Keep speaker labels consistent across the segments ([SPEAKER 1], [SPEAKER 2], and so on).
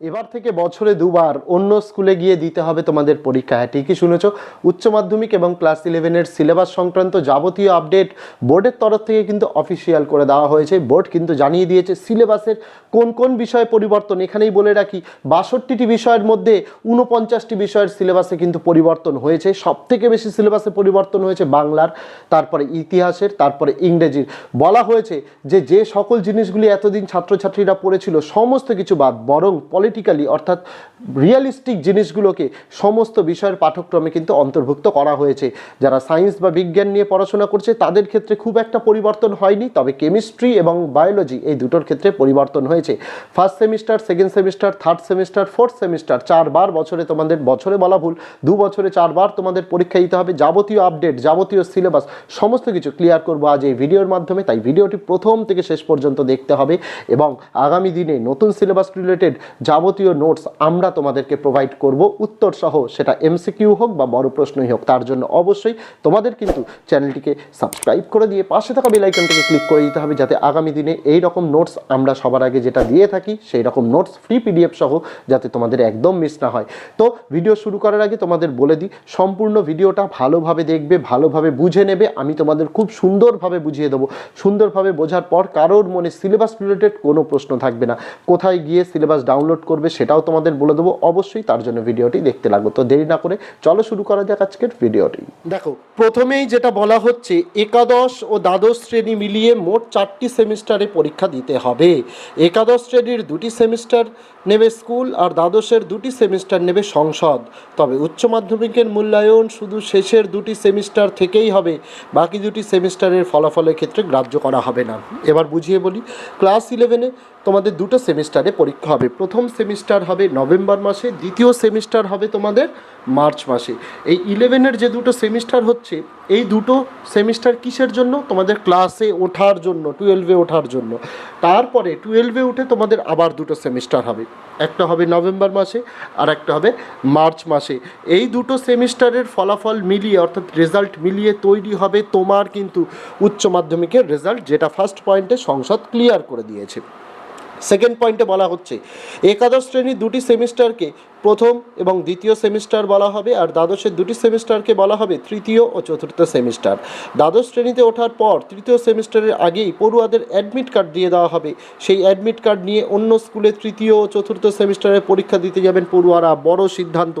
[SPEAKER 1] এবার থেকে বছরে দুবার অন্য স্কুলে গিয়ে দিতে হবে তোমাদের পরীক্ষা। হ্যাঁ ঠিকই শুনেছ। উচ্চ মাধ্যমিক এবং ক্লাস ইলেভেনের সিলেবাস সংক্রান্ত যাবতীয় আপডেট বোর্ডের তরফ থেকে কিন্তু অফিসিয়াল করে দেওয়া হয়েছে। বোর্ড কিন্তু জানিয়ে দিয়েছে সিলেবাসের কোন কোন বিষয়ে পরিবর্তন, এখানেই বলে রাখি, বাষট্টিটি বিষয়ের মধ্যে উনপঞ্চাশটি বিষয়ের সিলেবাসে কিন্তু পরিবর্তন হয়েছে। সব থেকে বেশি সিলেবাসে পরিবর্তন হয়েছে বাংলার, তারপরে ইতিহাসের, তারপরে ইংরেজির। বলা হয়েছে যে যে সকল জিনিসগুলি এতদিন ছাত্রছাত্রীরা পড়েছিল, সমস্ত কিছু বাদ, বরং পলিটিক্যালি অর্থাৎ রিয়েলিস্টিক জিনিসগুলোকে সমস্ত বিষয়ের পাঠ্যক্রমে কিন্তু অন্তর্ভুক্ত করা হয়েছে। যারা সায়েন্স বা বিজ্ঞান নিয়ে পড়াশোনা করছে, তাদের ক্ষেত্রে খুব একটা পরিবর্তন হয়নি, তবে কেমিস্ট্রি এবং বায়োলজি এই দুটোর ক্ষেত্রে পরিবর্তন হয়েছে। First semester second semester third semester fourth semester চারবার বছরে তোমাদের, বছরে বলা ভুল, দু বছরে চারবার তোমাদের পরীক্ষা দিতে হবে, যাবতীয় আপডেট যাবতীয় সিলেবাস সমস্ত কিছু ক্লিয়ার করব আজ এই ভিডিওর মাধ্যমে। তাই ভিডিওটি প্রথম থেকে শেষ পর্যন্ত দেখতে হবে এবং আগামী দিনে নতুন সিলেবাস রিলেটেড যাবতীয় নোটস আমরা তোমাদেরকে প্রোভাইড করব। উত্তর সহ সেটা এমসিকিউ হোক বা বড় প্রশ্নই হোক, তার জন্য অবশ্যই তোমাদের কিন্তু চ্যানেলটিকে সাবস্ক্রাইব করে দিয়ে পাশে থাকা বেল আইকনটিকে ক্লিক করে দিতে হবে যাতে আগামী দিনে এই রকম নোটস আমরা সবার আগে যেটা দিয়ে থাকি, সেই রকম নোটস ফ্রি পিডিএফ সহ যাতে তোমাদের একদম মিস না হয়। তো ভিডিও শুরু করার আগে তোমাদের বলে দিই, সম্পূর্ণ ভিডিওটা ভালোভাবে দেখবে, ভালোভাবে বুঝে নেবে, আমি তোমাদের খুব সুন্দরভাবে বুঝিয়ে দেবো। সুন্দরভাবে বোঝার পর কারোর মনে সিলেবাস রিলেটেড কোনো প্রশ্ন থাকবে না। কোথায় গিয়ে সিলেবাস ডাউনলোড করবে সেটাও তোমাদের বলে দেবো। অবশ্যই তার জন্য ভিডিওটি দেখতে লাগবে। তো দেরি না করে চলো শুরু করা যাক আজকের ভিডিওটি। দেখো, প্রথমেই যেটা বলা হচ্ছে, একাদশ ও দ্বাদশ শ্রেণি মিলিয়ে মোট চারটি সেমিস্টারে পরীক্ষা দিতে হবে। একাদশ শ্রেণির দুটি সেমিস্টার নেবে স্কুল আর দ্বাদশের দুটি সেমিস্টার নেবে সংসদ। তবে উচ্চ মাধ্যমিকের মূল্যায়ন শুধু শেষের দুটি সেমিস্টার থেকেই হবে, বাকি দুটি সেমিস্টারের ফলাফলের ক্ষেত্রে গ্রাহ্য করা হবে না। এবার বুঝিয়ে বলি, ক্লাস ইলেভেনে তোমাদের দুটো সেমিস্টারে পরীক্ষা হবে। প্রথম সেমিস্টার হবে নভেম্বর মাসে, দ্বিতীয় সেমিস্টার হবে তোমাদের মার্চ মাসে। এই ইলেভেনের যে দুটো সেমিস্টার হচ্ছে, এই দুটো সেমিস্টার কিসের জন্য? তোমাদের ক্লাসে ওঠার জন্য টুয়েলভে ওঠার জন্য। তারপরে টুয়েলভে উঠে তোমাদের আবার দুটো সেমিস্টার হবে। একটা হবে নভেম্বর মাসে, আর একটা হবে মার্চ মাসে। এই দুটো সেমিস্টারের ফলাফল মিলিয়ে, অর্থাৎ রেজাল্ট মিলিয়ে তৈরি হবে তোমার কিন্তু উচ্চ মাধ্যমিকের রেজাল্ট যেটা ফার্স্ট পয়েন্টে সংসদ ক্লিয়ার করে দিয়েছে। সেকেন্ড পয়েন্টে বলা হচ্ছে, একাদশ শ্রেণির দুটি সেমিস্টারকে প্রথম এবং দ্বিতীয় সেমিস্টার বলা হবে, আর দ্বাদশের দুটি সেমিস্টারকে বলা হবে তৃতীয় ও চতুর্থ সেমিস্টার। দ্বাদশ শ্রেণীতে ওঠার পর তৃতীয় সেমিস্টারের আগেই পড়ুয়াদের অ্যাডমিট কার্ড দিয়ে দেওয়া হবে। সেই অ্যাডমিট কার্ড নিয়ে অন্য স্কুলে তৃতীয় ও চতুর্থ সেমিস্টারের পরীক্ষা দিতে যাবেন পড়ুয়ারা। বড় সিদ্ধান্ত।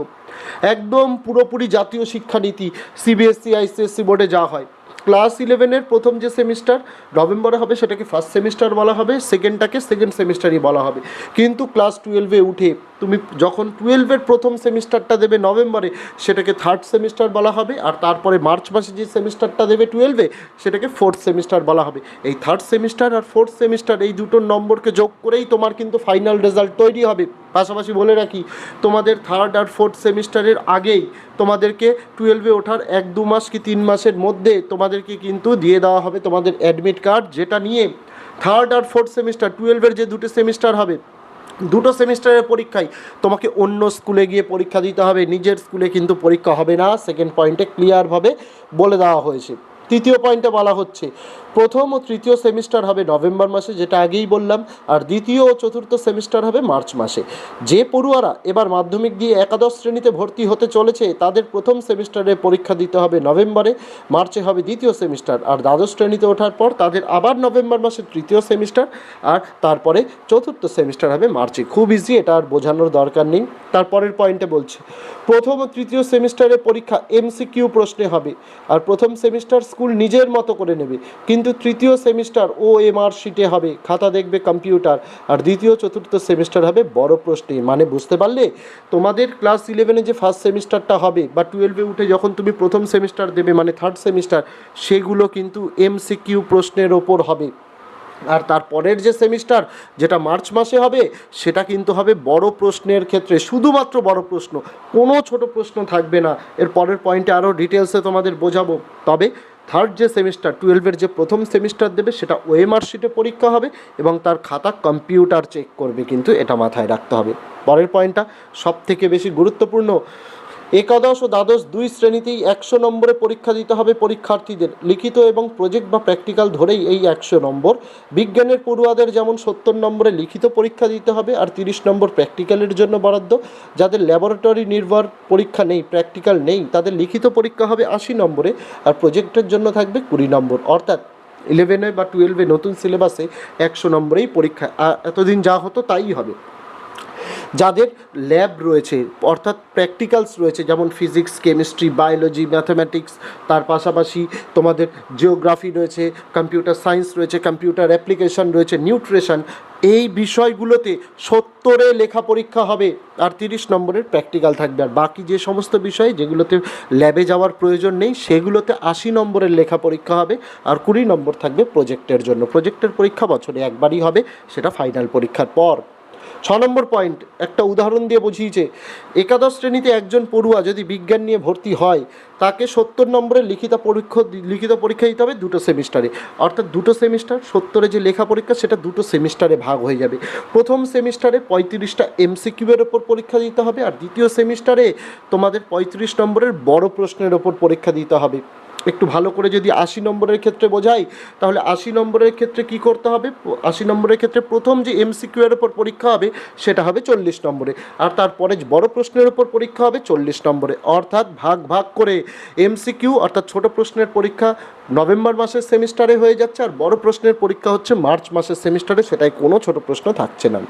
[SPEAKER 1] একদম পুরোপুরি জাতীয় শিক্ষানীতি সিবিএসসি আইসিএসসি বোর্ডে যা হয়। ক্লাস ইলেভেনের প্রথম যে সেমিস্টার, নভেম্বরে হবে, সেটাকে ফার্স্ট সেমিস্টার বলা হবে সেকেন্ডটাকে সেকেন্ড সেমিস্টারই বলা হবে। কিন্তু ক্লাস টুয়েলভে উঠে তুমি যখন টুয়েলভের প্রথম সেমিস্টারটা দেবে নভেম্বরে, সেটাকে থার্ড সেমিস্টার বলা হবে, আর তারপরে মার্চ মাসে যে সেমিস্টারটা দেবে টুয়েলভে সেটাকে ফোর্থ সেমিস্টার বলা হবে। এই থার্ড সেমিস্টার আর ফোর্থ সেমিস্টার এই দুটোর নম্বরকে যোগ করেই তোমার কিন্তু ফাইনাল রেজাল্ট তৈরি হবে। পাশাপাশি বলে রাখি, তোমাদের থার্ড আর ফোর্থ সেমিস্টারের আগেই তোমাদেরকে টুয়েলভে ওঠার এক দু মাস কি তিন মাসের মধ্যে তোমাদেরকে কিন্তু দিয়ে দেওয়া হবে তোমাদের অ্যাডমিট কার্ড যেটা নিয়ে থার্ড আর ফোর্থ সেমিস্টার টুয়েলভের যে দুটো সেমিস্টার হবে, দুটো সেমিস্টারের পরীক্ষায় তোমাকে অন্য স্কুলে গিয়ে পরীক্ষা দিতে হবে। নিজের স্কুলে কিন্তু পরীক্ষা হবে না। সেকেন্ড পয়েন্টে ক্লিয়ারভাবে বলে দেওয়া হয়েছে। তৃতীয় পয়েন্টে বলা হচ্ছে, প্রথম ও তৃতীয় সেমিস্টার হবে নভেম্বর মাসে, যেটা আগেই বললাম, আর দ্বিতীয় ও চতুর্থ সেমিস্টার হবে মার্চ মাসে। যে পড়ুয়ারা এবার মাধ্যমিক দিয়ে একাদশ শ্রেণীতে ভর্তি হতে চলেছে, তাদের প্রথম সেমিস্টারে পরীক্ষা দিতে হবে নভেম্বরে, মার্চে হবে দ্বিতীয় সেমিস্টার, আর দ্বাদশ শ্রেণীতে ওঠার পর তাদের আবার নভেম্বর মাসে তৃতীয় সেমিস্টার, আর তারপরে চতুর্থ সেমিস্টার হবে মার্চে। খুব ইজি এটা আর বোঝানোর দরকার নেই। তারপরের পয়েন্টে বলছে, প্রথম ও তৃতীয় সেমিস্টারে পরীক্ষা এমসিকিউ প্রশ্নে হবে, আর প্রথম সেমিস্টার স্কুল নিজের মতো করে নেবে। কিন্তু তৃতীয় সেমিস্টার ও এমআর শিটে হবে। খাতা দেখবে কম্পিউটার। আর দ্বিতীয়, চতুর্থ সেমিস্টার হবে বড় প্রশ্নে। মানে বুঝতে পারলে? তোমাদের ক্লাস ইলেভেনে যে ফার্স্ট সেমিস্টারটা হবে বা টুয়েলভে উঠে যখন তুমি প্রথম সেমিস্টার দেবে মানে থার্ড সেমিস্টার, সেগুলো কিন্তু এমসিকিউ প্রশ্নের ওপর হবে। আর তারপরের যে সেমিস্টার, যেটা মার্চ মাসে হবে, সেটা কিন্তু হবে বড় প্রশ্নের ক্ষেত্রে। শুধুমাত্র বড় প্রশ্ন, কোনো ছোট প্রশ্ন থাকবে না। এর পরের পয়েন্টে আরও ডিটেলসে তোমাদের বোঝাবো। তবে থার্ড যে সেমিস্টার টুয়েলভের যে প্রথম সেমিস্টার দেবে, সেটা ওএমআর শিটে পরীক্ষা হবে এবং তার খাতা কম্পিউটার চেক করবে, কিন্তু এটা মাথায় রাখতে হবে। পরের পয়েন্টটা সব থেকে বেশি গুরুত্বপূর্ণ একাদশ ও দ্বাদশ দুই শ্রেণীতেই একশো নম্বরে পরীক্ষা দিতে হবে পরীক্ষার্থীদের। লিখিত এবং প্রজেক্ট বা প্র্যাকটিক্যাল ধরেই এই একশো নম্বর। বিজ্ঞানের পড়ুয়াদের যেমন সত্তর নম্বরে লিখিত পরীক্ষা দিতে হবে আর তিরিশ নম্বর প্র্যাকটিক্যালের জন্য বরাদ্দ। যাদের ল্যাবরেটরি নির্ভর পরীক্ষা নেই, প্র্যাকটিক্যাল নেই, তাদের লিখিত পরীক্ষা হবে আশি নম্বরে আর প্রজেক্টের জন্য থাকবে কুড়ি নম্বর। অর্থাৎ ইলেভেনে বা টুয়েলভে নতুন সিলেবাসে একশো নম্বরেই পরীক্ষা। এতদিন যা হতো তাই হবে। যাদের ল্যাব রয়েছে, অর্থাৎ প্র্যাকটিক্যালস রয়েছে, যেমন ফিজিক্স কেমিস্ট্রি বায়োলজি ম্যাথামেটিক্স তার পাশাপাশি তোমাদের জিওগ্রাফি রয়েছে কম্পিউটার সায়েন্স রয়েছে কম্পিউটার অ্যাপ্লিকেশন রয়েছে নিউট্রিশন এই বিষয়গুলোতে সত্তরে লেখা পরীক্ষা হবে আর তিরিশ নম্বরের প্র্যাকটিক্যাল থাকবে। আর বাকি যে সমস্ত বিষয় যেগুলোতে ল্যাবে যাওয়ার প্রয়োজন নেই, সেগুলোতে আশি নম্বরের লেখা পরীক্ষা হবে আর কুড়ি নম্বর থাকবে প্রজেক্টের জন্য। প্রজেক্টের পরীক্ষা বছরে একবারই হবে, সেটা ফাইনাল পরীক্ষার পর। ছ নম্বর পয়েন্ট, একটা উদাহরণ দিয়ে বুঝিয়েছে একাদশ শ্রেণীতে একজন পড়ুয়া যদি বিজ্ঞান নিয়ে ভর্তি হয়, তাকে সত্তর নম্বরের লিখিত পরীক্ষা লিখিত পরীক্ষা দিতে হবে দুটো সেমিস্টারে। অর্থাৎ দুটো সেমিস্টার, সত্তরে যে লেখা পরীক্ষা, সেটা দুটো সেমিস্টারে ভাগ হয়ে যাবে। প্রথম সেমিস্টারে পঁয়ত্রিশটা এমসিকিউয়ের ওপর পরীক্ষা দিতে হবে, আর দ্বিতীয় সেমিস্টারে তোমাদের পঁয়ত্রিশ নম্বরের বড় প্রশ্নের ওপর পরীক্ষা দিতে হবে। একটু ভালো করে যদি আশি নম্বরের ক্ষেত্রে বোঝাই, তাহলে আশি নম্বরের ক্ষেত্রে কি করতে হবে? আশি নম্বরের ক্ষেত্রে প্রথম যে এমসিকিউ এর ওপর পরীক্ষা হবে, সেটা হবে চল্লিশ নম্বরে। আর তারপরে বড় প্রশ্নের ওপর পরীক্ষা হবে, চল্লিশ নম্বরে। অর্থাৎ ভাগ ভাগ করে এমসিকিউ অর্থাৎ ছোট প্রশ্নের পরীক্ষা নভেম্বর মাসের সেমিস্টারে হয়ে যাচ্ছে, আর বড় প্রশ্নের পরীক্ষা হচ্ছে মার্চ মাসের সেমিস্টারে সেটাই কোনো ছোট প্রশ্ন থাকছে না।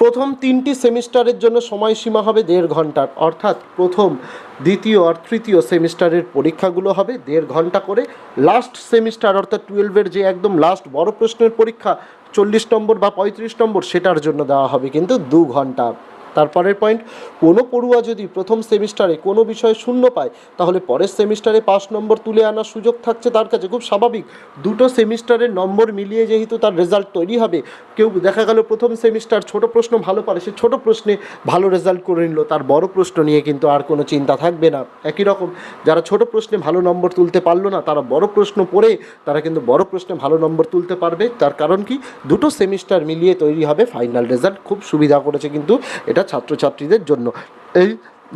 [SPEAKER 1] প্রথম তিনটি সেমিস্টারের জন্য সময়সীমা হবে দেড় ঘণ্টার। অর্থাৎ প্রথম, দ্বিতীয় আর তৃতীয় সেমিস্টারের পরীক্ষাগুলো হবে দেড় ঘণ্টা করে। লাস্ট সেমিস্টার অর্থাৎ টুয়েলভের যে একদম লাস্ট বড় প্রশ্নের পরীক্ষা, চল্লিশ নম্বর বা পঁয়ত্রিশ নম্বর, সেটার জন্য দেওয়া হবে কিন্তু দু ঘণ্টা। তারপরের পয়েন্ট কোনো পড়ুয়া যদি প্রথম সেমিস্টারে কোনো বিষয়ে শূন্য পায়, তাহলে পরের সেমিস্টারে পাঁচ নম্বর তুলে আনার সুযোগ থাকছে তার কাছে। খুব স্বাভাবিক। দুটো সেমিস্টারের নম্বর মিলিয়ে যেহেতু তার রেজাল্ট তৈরি হবে, কেউ দেখা গেল প্রথম সেমিস্টার ছোট প্রশ্ন ভালো পারে, সে ছোট প্রশ্নে ভালো রেজাল্ট করে নিল, তার বড় প্রশ্ন নিয়ে কিন্তু আর কোনো চিন্তা থাকবে না। একই রকম, যারা ছোট প্রশ্নে ভালো নম্বর তুলতে পারল না, তারা বড় প্রশ্ন পড়ে, তারা কিন্তু বড় প্রশ্নে ভালো নম্বর তুলতে পারবে। তার কারণ কি? দুটো সেমিস্টার মিলিয়ে তৈরি হবে ফাইনাল রেজাল্ট খুব সুবিধা করেছে কিন্তু, এটা ছাত্রছাত্রীদের জন্য। এই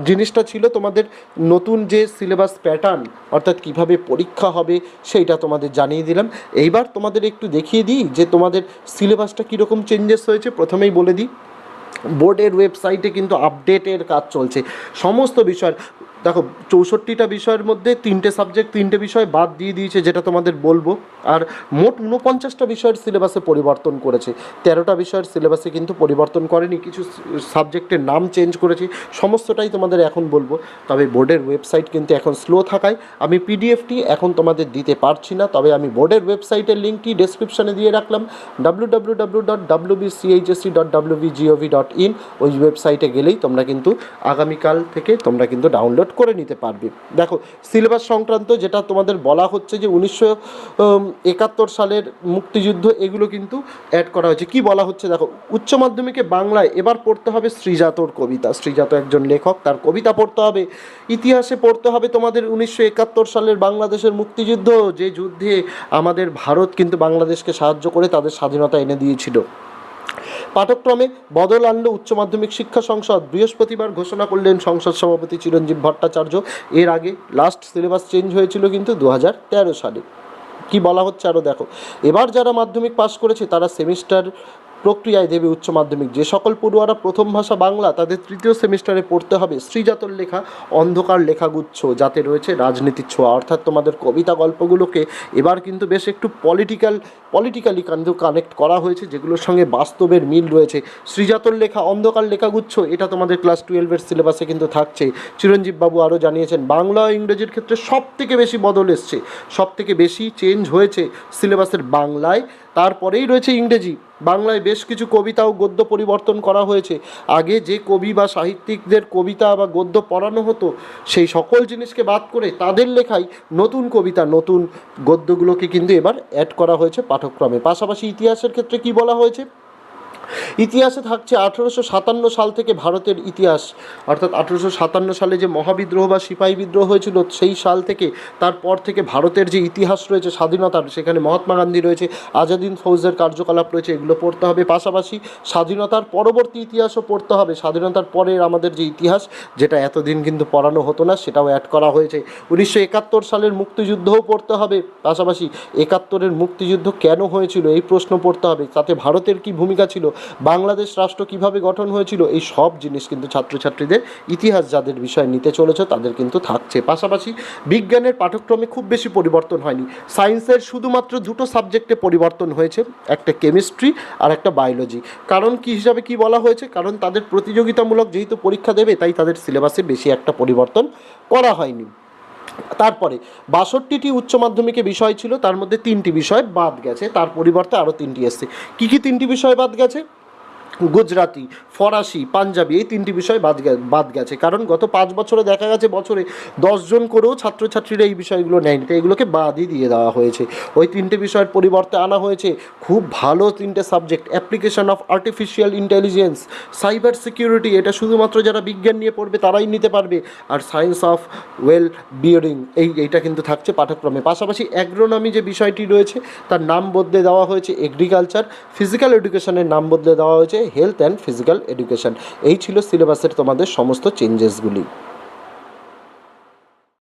[SPEAKER 1] জিনিসটা ছিল তোমাদের নতুন যে সিলেবাস প্যাটার্ন অর্থাৎ কীভাবে পরীক্ষা হবে, সেইটা তোমাদের জানিয়ে দিলাম। এইবার তোমাদের একটু দেখিয়ে দিই যে তোমাদের সিলেবাসটা কীরকম চেঞ্জেস হয়েছে। প্রথমেই বলে দিই, বোর্ডের ওয়েবসাইটে কিন্তু আপডেটের কাজ চলছে। সমস্ত বিষয় দেখো, চৌষট্টিটা বিষয়ের মধ্যে তিনটে সাবজেক্ট তিনটে বিষয় বাদ দিয়ে দিয়েছে, যেটা তোমাদের বলব। আর মোট ঊনপঞ্চাশটা বিষয়ের সিলেবাসে পরিবর্তন করেছে। তেরোটা বিষয়ের সিলেবাসে কিন্তু পরিবর্তন করেনি, কিছু সাবজেক্টের নাম চেঞ্জ করেছি, সমস্তটাই তোমাদের এখন বলব। তবে বোর্ডের ওয়েবসাইট কিন্তু এখন স্লো থাকায়, আমি পিডিএফটি এখন তোমাদের দিতে পারছি না, তবে আমি বোর্ডের ওয়েবসাইটের লিঙ্কটি ডেসক্রিপশনে দিয়ে রাখলাম W W W dot W BCHSC dot W GOV dot in ওই ওয়েবসাইটে গেলেই তোমরা কিন্তু আগামীকাল থেকে তোমরা কিন্তু ডাউনলোড করে নিতে পারবে। দেখো, সিলেবাস সংক্রান্ত যেটা তোমাদের বলা হচ্ছে যে উনিশশো একাত্তর সালের মুক্তিযুদ্ধ, এগুলো কিন্তু অ্যাড করা হয়েছে। কি বলা হচ্ছে দেখো, উচ্চ মাধ্যমিকে বাংলায় এবার পড়তে হবে শ্রীজাতর কবিতা। শ্রীজাত একজন লেখক, তার কবিতা পড়তে হবে। ইতিহাসে পড়তে হবে তোমাদের উনিশশো একাত্তর সালের বাংলাদেশের মুক্তিযুদ্ধ, যে যুদ্ধে আমাদের ভারত কিন্তু বাংলাদেশকে সাহায্য করে তাদের স্বাধীনতা এনে দিয়েছিল। পাঠক্রমে বদল আনল উচ্চ মাধ্যমিক শিক্ষা সংসদ। বৃহস্পতিবার ঘোষণা করলেন সংসদ সভাপতি চিরঞ্জীব ভট্টাচার্য। এর আগে লাস্ট সিলেবাস চেঞ্জ হয়েছিল কিন্তু দু হাজার তেরো সালে। কি বলা হচ্ছে আরও দেখো। এবার যারা মাধ্যমিক পাশ করেছে, তারা সেমিস্টার প্রক্রিয়ায় দেবে উচ্চ মাধ্যমিক। যে সকল পড়ুয়ারা প্রথম ভাষা বাংলা, তাদের তৃতীয় সেমিস্টারে পড়তে হবে শ্রীজাতর লেখা, অন্ধকার লেখাগুচ্ছ, যাতে রয়েছে রাজনীতির ছোঁয়া। অর্থাৎ তোমাদের কবিতা গল্পগুলোকে এবার কিন্তু বেশ একটু পলিটিক্যাল পলিটিক্যালি কিন্তু কানেক্ট করা হয়েছে, যেগুলোর সঙ্গে বাস্তবের মিল রয়েছে। শ্রীজাতর লেখা, অন্ধকার লেখাগুচ্ছ, এটা তোমাদের ক্লাস টুয়েলভের সিলেবাসে কিন্তু থাকছে। চিরঞ্জীববাবু আরও জানিয়েছেন, বাংলা ও ইংরেজির ক্ষেত্রে সব থেকে বেশি বদল এসছে। সব থেকে বেশি চেঞ্জ হয়েছে সিলেবাসের বাংলায়। তারপরেই রয়েছে ইংরেজি। বাংলায় বেশ কিছু কবিতা ও গদ্য পরিবর্তন করা হয়েছে। আগে যে কবি বা সাহিত্যিকদের কবিতা বা গদ্য পড়ানো হতো, সেই সকল জিনিসকে বাদ করে তাদের লেখাই নতুন কবিতা, নতুন গদ্যগুলোকে কিন্তু এবার অ্যাড করা হয়েছে পাঠক্রমে। পাশাপাশি ইতিহাসের ক্ষেত্রে কি বলা হয়েছে? ইতিহাসে থাকছে আঠেরোশো সাতান্ন সাল থেকে ভারতের ইতিহাস। অর্থাৎ আঠেরোশো সাতান্ন সালে যে মহাবিদ্রোহ বা সিপাহী বিদ্রোহ হয়েছিল, সেই সাল থেকে তারপর থেকে ভারতের যে ইতিহাস রয়েছে, স্বাধীনতার, সেখানে মহাত্মা গান্ধী রয়েছে, আজাদিন ফৌজের কার্যকলাপ রয়েছে, এগুলো পড়তে হবে। পাশাপাশি স্বাধীনতার পরবর্তী ইতিহাসও পড়তে হবে। স্বাধীনতার পরের আমাদের যে ইতিহাস, যেটা এতদিন কিন্তু পড়ানো হতো না, সেটাও অ্যাড করা হয়েছে। উনিশশো একাত্তর সালের মুক্তিযুদ্ধও পড়তে হবে। পাশাপাশি একাত্তরের মুক্তিযুদ্ধ কেন হয়েছিল, এই প্রশ্ন পড়তে হবে। তাতে ভারতের কি ভূমিকা ছিল বাংলাদেশ রাষ্ট্র কীভাবে গঠন হয়েছিল, এই সব জিনিস কিন্তু ছাত্রছাত্রীদের ইতিহাস যাদের বিষয় নিতে চলেছে, তাদের কিন্তু থাকছে। পাশাপাশি বিজ্ঞানের পাঠ্যক্রমে খুব বেশি পরিবর্তন হয়নি। সায়েন্সের শুধুমাত্র দুটো সাবজেক্টে পরিবর্তন হয়েছে, একটা কেমিস্ট্রি আর একটা বায়োলজি। কারণ কি হিসাবে কি বলা হয়েছে? কারণ তাদের প্রতিযোগিতামূলক যেহেতু পরীক্ষা দেবে, তাই তাদের সিলেবাসে বেশি একটা পরিবর্তন করা হয়নি। তারপরে বাষট্টিটি উচ্চ মাধ্যমিকে বিষয় ছিল, তার মধ্যে তিনটি বিষয় বাদ গেছে, তার পরিবর্তে আরও তিনটি এসছে। কী কী তিনটি বিষয় বাদ গেছে? গুজরাটি, ফরাসি, পাঞ্জাবি এই তিনটি বিষয় বাদ বাদ গেছে। কারণ গত পাঁচ বছরে দেখা গেছে বছরে দশজন করেও ছাত্রছাত্রীরা এই বিষয়গুলো নেয়নি। তো এগুলোকে বাদই দিয়ে দেওয়া হয়েছে। ওই তিনটে বিষয়ের পরিবর্তে আনা হয়েছে খুব ভালো তিনটে subject application of artificial intelligence cyber security এটা শুধুমাত্র যারা বিজ্ঞান নিয়ে পড়বে তারাই নিতে পারবে, আর সায়েন্স অফ ওয়েল বিয়ারিং এই, এইটা কিন্তু থাকছে পাঠ্যক্রমে পাশাপাশি অ্যাগ্রোনমি যে বিষয়টি রয়েছে, তার নাম বদলে দেওয়া হয়েছে এগ্রিকালচার ফিজিক্যাল এডুকেশনের নাম বদলে দেওয়া হয়েছে হেলথ অ্যান্ড ফিজিক্যাল এডুকেশান এই ছিল সিলেবাসের তোমাদের সমস্ত চেঞ্জেসগুলি